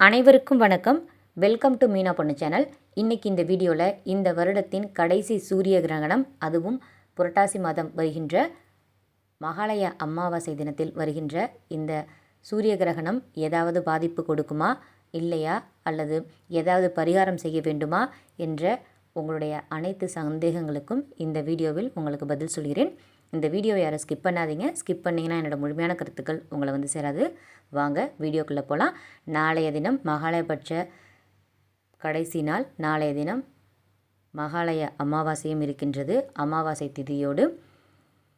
அனைவருக்கும் வணக்கம். Welcome to Meena பொண்ணு சேனல். இன்றைக்கி இந்த வீடியோவில் இந்த வருடத்தின் கடைசி சூரிய கிரகணம் அதுவும் புரட்டாசி மாதம் வருகின்ற மகாலய அமாவாசை தினத்தில் வருகின்ற இந்த சூரிய கிரகணம் ஏதாவது பாதிப்பு கொடுக்குமா இல்லையா அல்லது ஏதாவது பரிகாரம் செய்ய வேண்டுமா என்ற உங்களுடைய அனைத்து சந்தேகங்களுக்கும் இந்த வீடியோவில் உங்களுக்கு பதில் சொல்கிறேன். இந்த வீடியோவை யாரும் ஸ்கிப் பண்ணாதீங்க. ஸ்கிப் பண்ணிங்கன்னா என்னோடய முழுமையான கருத்துக்கள் உங்களை வந்து சேராது. வாங்க வீடியோக்குள்ளே போகலாம் நாளைய தினம் மகாலயபட்ச கடைசி நாள். நாளைய தினம் மகாலய அமாவாசையும் இருக்கின்றது. அமாவாசை திதியோடு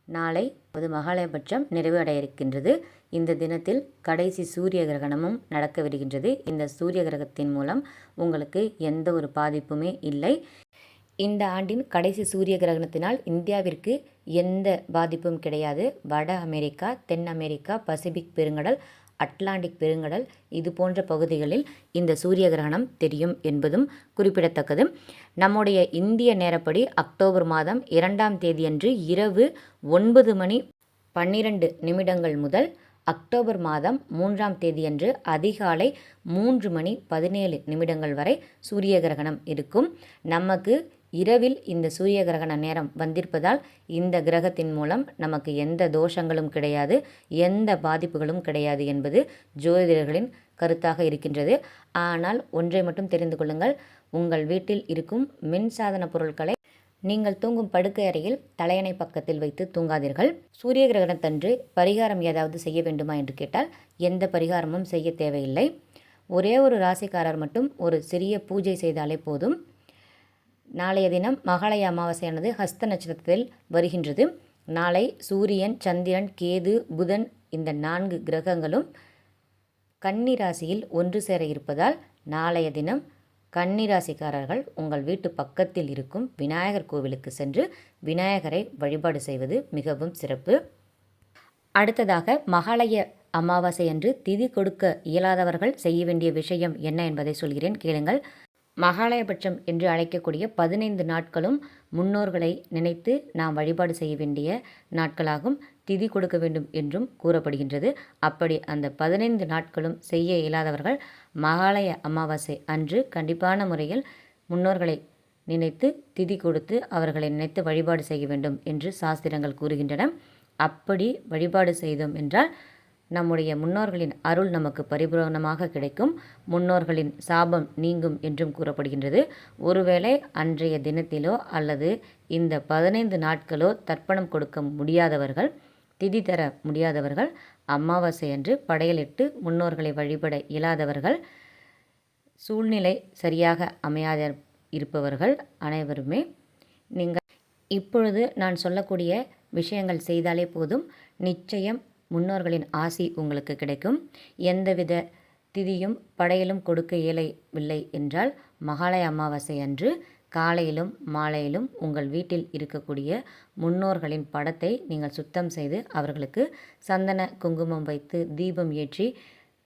நாளை அது மகாலயபட்சம் நிறைவடைய இருக்கின்றது. இந்த தினத்தில் கடைசி சூரிய கிரகணமும் நடக்கவிருக்கின்றது இந்த சூரிய கிரகத்தின் மூலம் உங்களுக்கு எந்த ஒரு பாதிப்புமே இல்லை. இந்த ஆண்டின் கடைசி சூரிய கிரகணத்தினால் இந்தியாவிற்கு எந்த பாதிப்பும் கிடையாது. வட அமெரிக்கா தென் அமெரிக்கா பசிபிக் பெருங்கடல் அட்லாண்டிக் பெருங்கடல் இது போன்ற பகுதிகளில் இந்த சூரிய கிரகணம் தெரியும் என்பதும் குறிப்பிடத்தக்கது. நம்முடைய இந்திய நேரப்படி அக்டோபர் மாதம் இரண்டாம் தேதியன்று இரவு ஒன்பது மணி பன்னிரண்டு நிமிடங்கள் முதல் அக்டோபர் மாதம் மூன்றாம் தேதியன்று அதிகாலை மூன்று மணி பதினேழு நிமிடங்கள் வரை சூரிய கிரகணம் இருக்கும். நமக்கு இரவில் இந்த சூரிய கிரகண நேரம் வந்திருப்பதால் இந்த கிரகத்தின் மூலம் நமக்கு எந்த தோஷங்களும் கிடையாது எந்த பாதிப்புகளும் கிடையாது என்பது ஜோதிடர்களின் கருத்தாக இருக்கின்றது. ஆனால் ஒன்றை மட்டும் தெரிந்து கொள்ளுங்கள். உங்கள் வீட்டில் இருக்கும் மின்சாதன பொருட்களை நீங்கள் தூங்கும் படுக்கை அறையில் தலையணை பக்கத்தில் வைத்து தூங்காதீர்கள். சூரிய கிரகணத்தன்று பரிகாரம் ஏதாவது செய்ய வேண்டுமா என்று கேட்டால் எந்த பரிகாரமும் செய்ய தேவையில்லை. ஒரே ஒரு ராசிக்காரர் மட்டும் ஒரு சிறிய பூஜை செய்தாலே போதும். நாளைய தினம் மகாலய அமாவாசையானது ஹஸ்த நட்சத்திரத்தில் வருகின்றது. நாளை சூரியன் சந்திரன் கேது புதன் இந்த நான்கு கிரகங்களும் கன்னிராசியில் ஒன்று சேர இருப்பதால் நாளைய தினம் கன்னிராசிக்காரர்கள் உங்கள் வீட்டு பக்கத்தில் இருக்கும் விநாயகர் கோவிலுக்கு சென்று விநாயகரை வழிபாடு செய்வது மிகவும் சிறப்பு. அடுத்ததாக மகாலய அமாவாசை அன்று திதி கொடுக்க இயலாதவர்கள் செய்ய வேண்டிய விஷயம் என்ன என்பதை சொல்கிறேன். கேளுங்கள். மகாலயபட்சம் என்று அழைக்கக்கூடிய பதினைந்து நாட்களும் முன்னோர்களை நினைத்து நாம் வழிபாடு செய்ய வேண்டிய நாட்களாகும். திதி கொடுக்க வேண்டும் என்றும் கூறப்படுகின்றது. அப்படி அந்த பதினைந்து நாட்களும் செய்ய இயலாதவர்கள் மகாலய அமாவாசை அன்று கண்டிப்பான முறையில் முன்னோர்களை நினைத்து திதி கொடுத்து அவர்களை நினைத்து வழிபாடு செய்ய வேண்டும் என்று சாஸ்திரங்கள் கூறுகின்றன. அப்படி வழிபாடு செய்தோம் என்றால் நம்முடைய முன்னோர்களின் அருள் நமக்கு பரிபூரணமாக கிடைக்கும். முன்னோர்களின் சாபம் நீங்கும் என்றும் கூறப்படுகின்றது. ஒருவேளை அன்றைய தினத்திலோ அல்லது இந்த பதினைந்து நாட்களோ தர்ப்பணம் கொடுக்க முடியாதவர்கள் திதி தர முடியாதவர்கள் அமாவாசை அன்று படையலிட்டு முன்னோர்களை வழிபட இயலாதவர்கள் சூழ்நிலை சரியாக அமையாத இருப்பவர்கள் அனைவருமே நீங்கள் இப்பொழுது நான் சொல்லக்கூடிய விஷயங்கள் செய்தாலே போதும். நிச்சயம் முன்னோர்களின் ஆசி உங்களுக்கு கிடைக்கும். எந்தவித திதியும் படையிலும் கொடுக்க இயலவில்லை என்றால் மகாலய அமாவாசை அன்று காலையிலும் மாலையிலும் உங்கள் வீட்டில் இருக்கக்கூடிய முன்னோர்களின் படத்தை நீங்கள் சுத்தம் செய்து அவர்களுக்கு சந்தன குங்குமம் வைத்து தீபம் ஏற்றி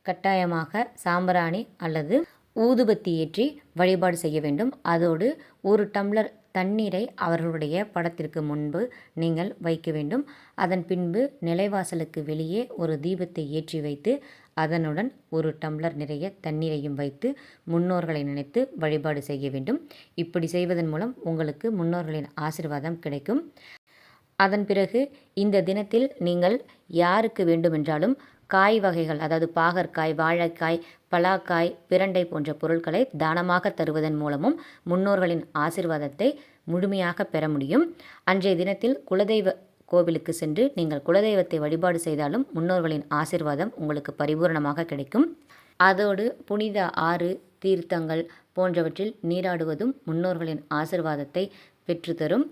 கட்டாயமாக சாம்பிராணி அல்லது ஊதுபத்தி ஏற்றி வழிபாடு செய்ய வேண்டும். அதோடு ஒரு டம்ளர் தண்ணீரை அவர்களுடைய படத்திற்கு முன்பு நீங்கள் வைக்க வேண்டும். அதன் பின்பு நிலைவாசலுக்கு வெளியே ஒரு தீபத்தை ஏற்றி வைத்து அதனுடன் ஒரு டம்ளர் நிறைய தண்ணீரையும் வைத்து முன்னோர்களை நினைத்து வழிபாடு செய்ய வேண்டும். இப்படி செய்வதன் மூலம் உங்களுக்கு முன்னோர்களின் ஆசிர்வாதம் கிடைக்கும். அதன் பிறகு இந்த தினத்தில் நீங்கள் யாருக்கு வேண்டுமென்றாலும் காய் வகைகள் அதாவது பாகற்காய் வாழைக்காய் பலாக்காய் பிரண்டை போன்ற பொருட்களை தானமாக தருவதன் மூலமும் முன்னோர்களின் ஆசிர்வாதத்தை முழுமையாக பெற முடியும். அன்றைய தினத்தில் குலதெய்வ கோவிலுக்கு சென்று நீங்கள் குலதெய்வத்தை வழிபாடு செய்தாலும் முன்னோர்களின் ஆசிர்வாதம் உங்களுக்கு பரிபூர்ணமாக கிடைக்கும். அதோடு புனித ஆறு தீர்த்தங்கள் போன்றவற்றில் நீராடுவதும் முன்னோர்களின் ஆசிர்வாதத்தை பெற்றுத்தரும்.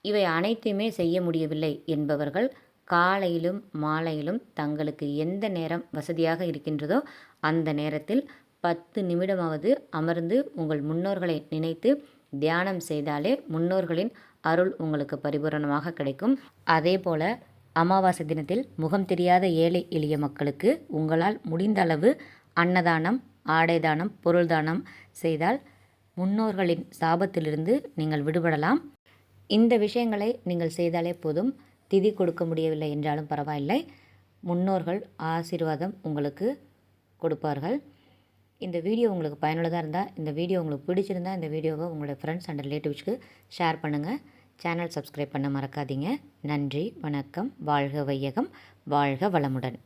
இவை அனைத்தையுமே செய்ய முடியவில்லை என்பவர்கள் காலையிலும் மாலையிலும் தங்களுக்கு எந்த நேரம் வசதியாக இருக்கின்றதோ அந்த நேரத்தில் பத்து நிமிடமாவது அமர்ந்து உங்கள் முன்னோர்களை நினைத்து தியானம் செய்தாலே முன்னோர்களின் அருள் உங்களுக்கு பரிபூரணமாக கிடைக்கும். அதே போல் அமாவாசை தினத்தில் முகம் தெரியாத ஏழை எளிய மக்களுக்கு உங்களால் முடிந்த அளவு அன்னதானம் ஆடை தானம் பொருள் தானம் செய்தால் முன்னோர்களின் சாபத்திலிருந்து நீங்கள் விடுபடலாம். இந்த விஷயங்களை நீங்கள் செய்தாலே போதும். திதி கொடுக்க முடியவில்லை என்றாலும் பரவாயில்லை. முன்னோர்கள் ஆசீர்வாதம் உங்களுக்கு கொடுப்பார்கள். இந்த வீடியோ உங்களுக்கு பயனுள்ளதாக இருந்தால் இந்த வீடியோ உங்களுக்கு பிடிச்சிருந்தா இந்த வீடியோவை உங்களோட ஃப்ரெண்ட்ஸ் அண்ட் ரிலேட்டிவ்ஸ்க்கு ஷேர் பண்ணுங்கள் சேனல் சப்ஸ்கிரைப் பண்ண மறக்காதீங்க. நன்றி வணக்கம் வாழ்க வையகம் வாழ்க வளமுடன்.